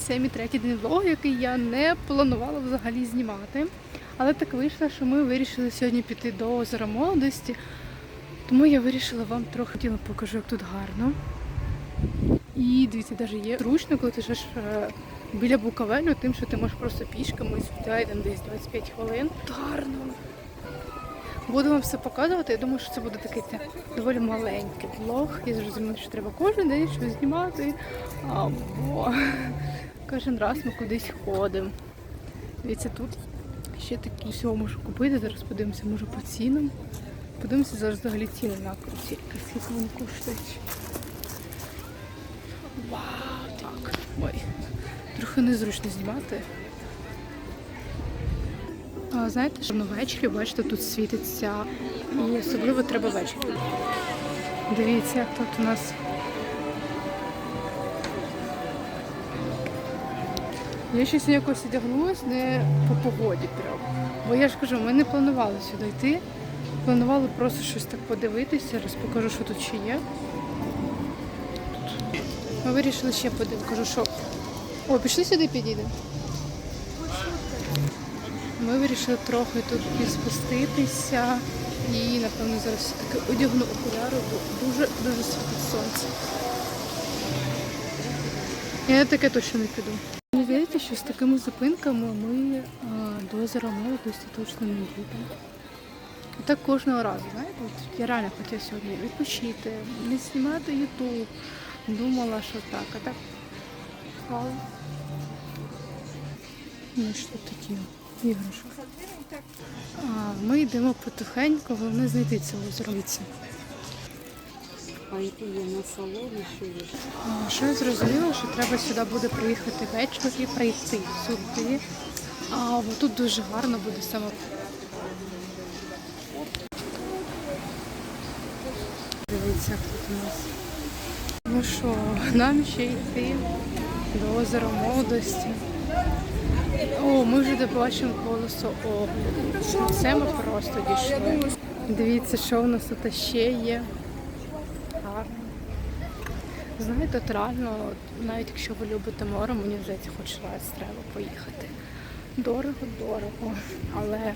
Це мій третій день влогу, який я не планувала взагалі знімати. Але так вийшло, що ми вирішили сьогодні піти до озера молодості. Тому я вирішила вам трохи тіло покажу, як тут гарно. І дивіться, навіть є зручно, коли ти живеш е, біля Буковелю, тим, що ти можеш просто пішками йдемо десь 25 хвилин. Гарно. Буду вам все показувати. Я думаю, що це буде такий це, доволі маленький влог. Я зрозуміла, що треба кожен день щось знімати. Або кожен раз ми кудись ходимо. Дивіться, тут ще такі всього можу купити. Зараз подивимося, може по цінам. Подивимося зараз взагалі ціни на кросівки, скільки вони коштують. Вау, так. Ой. Трохи незручно знімати. А, знаєте, що ввечері, бачите, тут світиться. І особливо треба ввечері. Дивіться, як тут у нас. Я щось якось одягнулась не по погоді прям. Бо я ж кажу, ми не планували сюди йти. Планували просто щось так подивитися. Зараз покажу, що тут ще є. Ми вирішили ще подивитися. Кажу, що. О, пішли сюди підійдемо. Ми вирішили трохи тут спуститися і, напевно, зараз все-таки одягну окуляри, бо дуже дуже світить сонце. Я таке точно не піду. Мені що з такими зупинками ми до озера молодості точно не їдемо. Так кожного разу, знаєте, от я реально хотіла сьогодні відпочити, не знімати ютуб. Думала, що так, а так. Вау. Ну, що такі іграшки. Ми йдемо потихеньку, головне знайти це озеро. А є на салоні, що є? Що я зрозуміла, що треба сюди буде приїхати ввечері, прийти сюди. А тут дуже гарно буде саме. Дивіться, як тут у нас. Ну що, нам ще йти до озера молодості. О, ми вже бачимо колесо огляду. Це ми просто дійшли. Дивіться, що в нас тут ще є. Знаєте, от реально, навіть якщо ви любите море, мені здається, хоч раз треба поїхати. Дорого, дорого. Але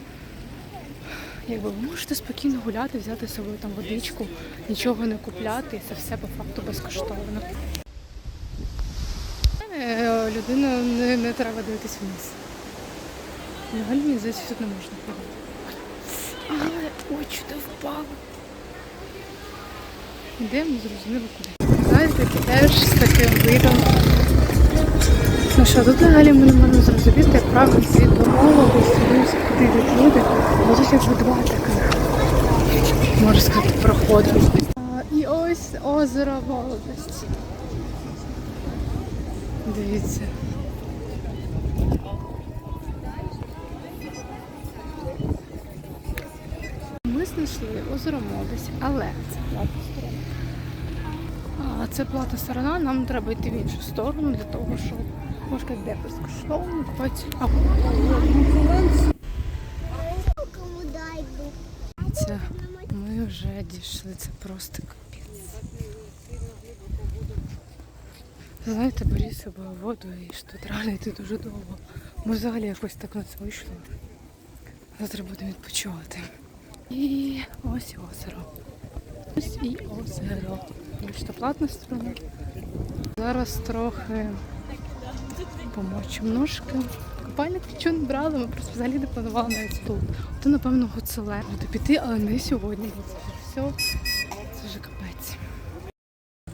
якби ви можете спокійно гуляти, взяти з собою там водичку, нічого не купляти, і це все по факту безкоштовно. Е, Людина не, не треба дивитись вниз. Взагалі, мені здається, тут не можна ходити. Але ой, чудо впало. Йдемо, зрозуміло куди. Теж з таким видом. Ну що, тут взагалі ми не можемо зрозуміти, як правильно світ до молодості, дивимося, куди йдуть люди. Бо тут якби два таких, можна сказати, проходи. І ось озеро молодості. Дивіться. Ми знайшли озеро молодості, але це платна сторона. Це платна сторона, нам треба йти в іншу сторону для того, щоб можна де безкоштовно купити. Це ми вже дійшли, це просто капець. Знаєте, беріть з собою воду і що тут йти дуже довго. Ми взагалі якось так на це вийшли. Завтра будемо відпочивати. І ось і озеро. Ось і озеро. Бачите, платна сторона. Зараз трохи помочимо ножки. Купальник нічого не брали, ми просто взагалі не планували навіть тут. То, напевно, гоцеле. Буде піти, але не сьогодні, це все. Це вже капець.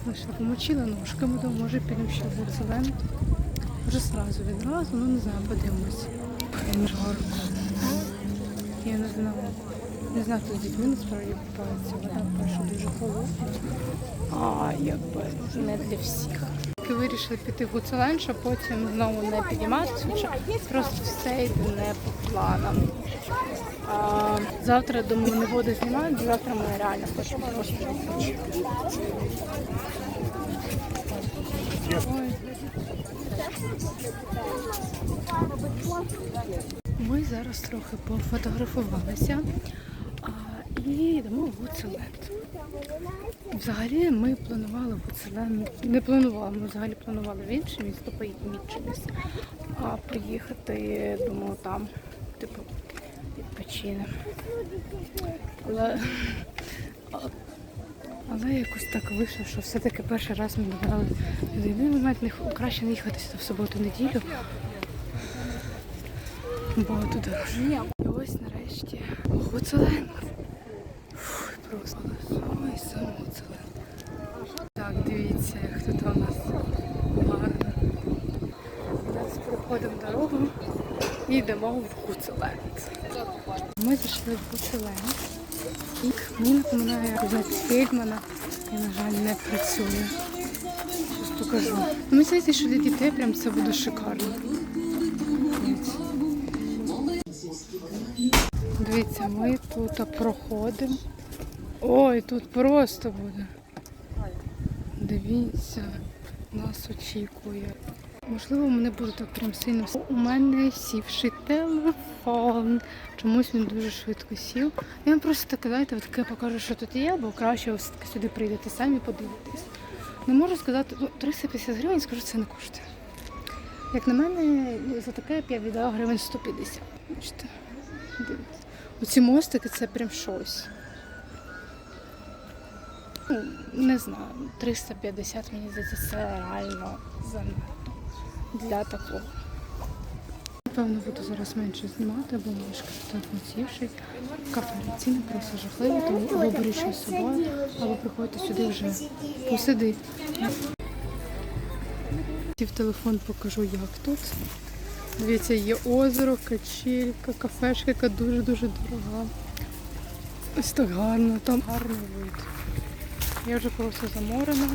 Ми ще помочили ножками, то може підемо ще в гоцелен. Вже сразу відразу, ну не знаю, подивимось. Я не знаю. Не знаю, хто з дітьми насправді купається. Вода перша дуже холодна. А, якби не для всіх. Вирішили піти в Гуцелен, щоб потім знову не підніматися, просто все йде не по планам. А, завтра, думаю, не буду знімати, завтра ми реально хочемо просто Ми зараз трохи пофотографувалися йдемо в Гуцеленд. Взагалі ми планували в Оцелен. Не планували, ми взагалі планували в інше місто, місто. А поїхати, думаю, там, типу, відпочинемо. Але, але якось так вийшло, що все-таки перший раз ми добрали в єдиний момент не краще не їхати сюди в суботу-неділю. Бо тут. І ось нарешті Гуцулен. Просто ой, Гуцулен. Так, дивіться, як тут у нас гарно. Зараз проходимо дорогу і йдемо в Гуцуленд. Ми зайшли в Гуцуленд. І мені напоминає знаєте, Фельдмана, і, на жаль, не працює. Щось покажу. Ну, Мені здається, що для дітей прям це буде шикарно. Дивіться, ми тут проходимо. Ой, тут просто буде. Дивіться, нас очікує. Можливо, мене буде так прям сильно. У мене сівший телефон. Чомусь він дуже швидко сів. Я вам просто таке, знаєте, таке покажу, що тут є, бо краще все-таки сюди прийдете самі подивитесь. Не можу сказати, ну, 350 гривень, скажу, це не коштує. Як на мене, за таке я віддала гривень 150. Бачите? Дивіться. Оці мостики це прям щось. Не знаю, 350, мені здається, це реально занадто для такого. Напевно, буду зараз менше знімати, бо мішка телефон сівший. Кафе ціни просто жахливі, тому або щось з собою, або приходьте сюди вже посиди. В телефон покажу, як тут. Дивіться, є озеро, качелька, кафешка, яка дуже-дуже дорога. Ось так гарно, там гарний вид. Я вже просто заморена.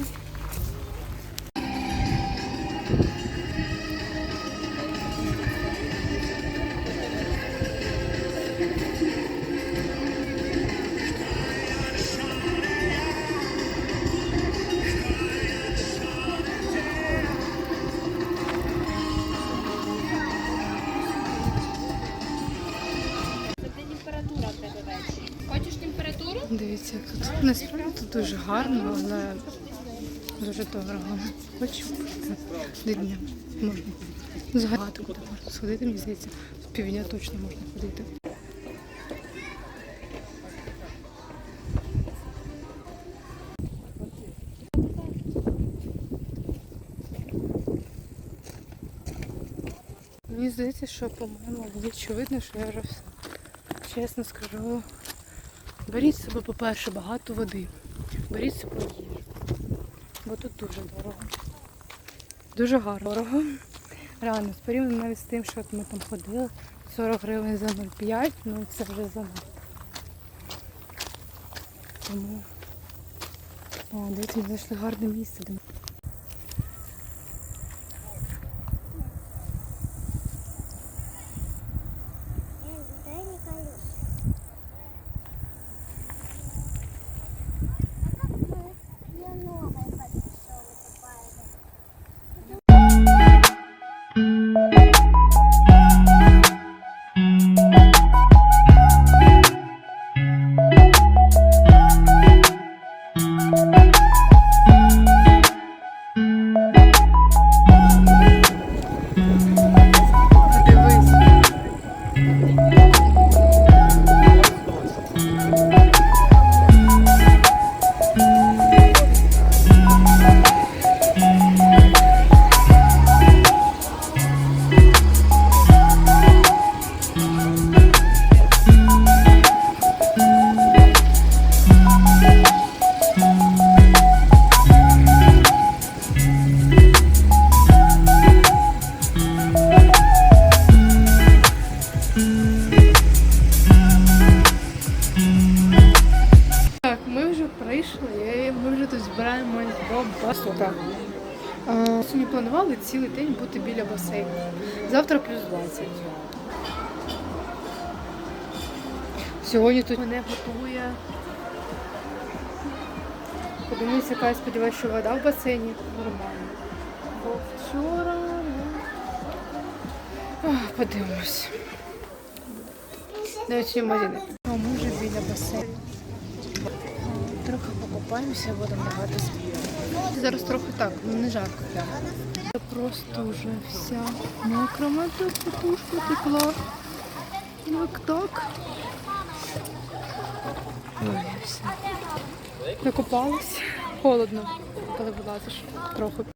Дивіться, тут насправді тут дуже гарно, але дуже дорого. Хочу до дня можна. Згадати куди можна сходити, мені здається, з півдня точно можна ходити. Мені здається, що по моєму обличчю видно, що я вже все. Чесно скажу, беріть з собою, по-перше, багато води. Беріть з собою їжу. Бо тут дуже дорого. Дуже гарно. Дорого. Реально, порівняно навіть з тим, що ми там ходили, 40 гривень за 0,5, ну це вже занадто. Тому. О, дивіться, ми знайшли гарне місце. Сьогодні планували цілий день бути біля басейну. Завтра плюс 20. Сьогодні тут мене готує. Подивимося, яка я сподіваюся, що вода в басейні нормальна. Бо вчора. ну, Подивимось. Навіть магазини. А ми вже біля басейну. Трохи покупаємо. купаємося, вода набагато. Зараз трохи так, не жарко прямо. Просто вже вся мокра, мене потушка текла. Як так? Ой, все. Накопалась. Холодно, коли вилазиш трохи.